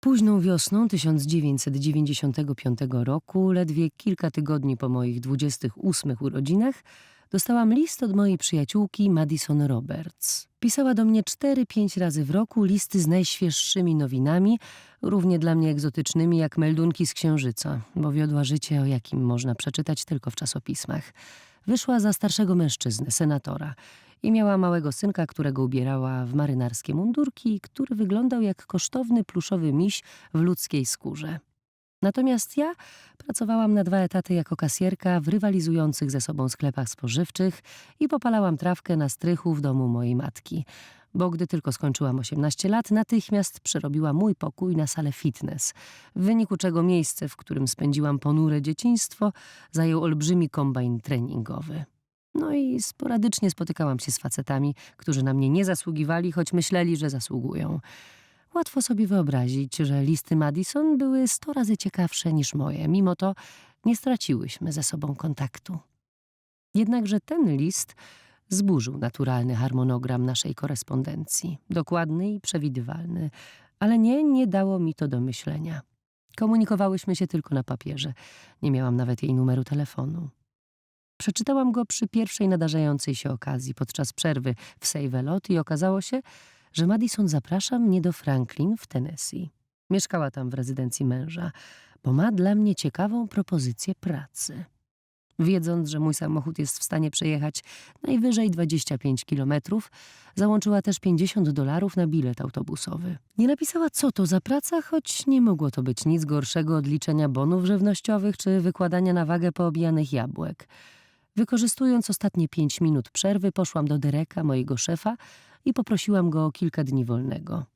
Późną wiosną 1995 roku, ledwie kilka tygodni po moich 28 urodzinach, dostałam list od mojej przyjaciółki Madison Roberts. Pisała do mnie 4-5 razy w roku listy z najświeższymi nowinami, równie dla mnie egzotycznymi jak meldunki z Księżyca, bo wiodła życie, o jakim można przeczytać tylko w czasopismach. Wyszła za starszego mężczyznę, senatora, i miała małego synka, którego ubierała w marynarskie mundurki, który wyglądał jak kosztowny pluszowy miś w ludzkiej skórze. Natomiast ja pracowałam na dwa etaty jako kasjerka w rywalizujących ze sobą sklepach spożywczych i popalałam trawkę na strychu w domu mojej matki, bo gdy tylko skończyłam 18 lat, natychmiast przerobiła mój pokój na salę fitness, w wyniku czego miejsce, w którym spędziłam ponure dzieciństwo, zajął olbrzymi kombajn treningowy. No i sporadycznie spotykałam się z facetami, którzy na mnie nie zasługiwali, choć myśleli, że zasługują. Łatwo sobie wyobrazić, że listy Madison były sto razy ciekawsze niż moje. Mimo to nie straciłyśmy ze sobą kontaktu. Jednakże ten list zburzył naturalny harmonogram naszej korespondencji. Dokładny i przewidywalny. Ale nie, nie dało mi to do myślenia. Komunikowałyśmy się tylko na papierze. Nie miałam nawet jej numeru telefonu. Przeczytałam go przy pierwszej nadarzającej się okazji podczas przerwy w Save Lot i okazało się, że Madison zaprasza mnie do Franklin w Tennessee. Mieszkała tam w rezydencji męża, bo ma dla mnie ciekawą propozycję pracy. Wiedząc, że mój samochód jest w stanie przejechać najwyżej 25 kilometrów, załączyła też 50 dolarów na bilet autobusowy. Nie napisała, co to za praca, choć nie mogło to być nic gorszego od liczenia bonów żywnościowych czy wykładania na wagę poobijanych jabłek. Wykorzystując ostatnie pięć minut przerwy, poszłam do Dereka, mojego szefa, i poprosiłam go o kilka dni wolnego.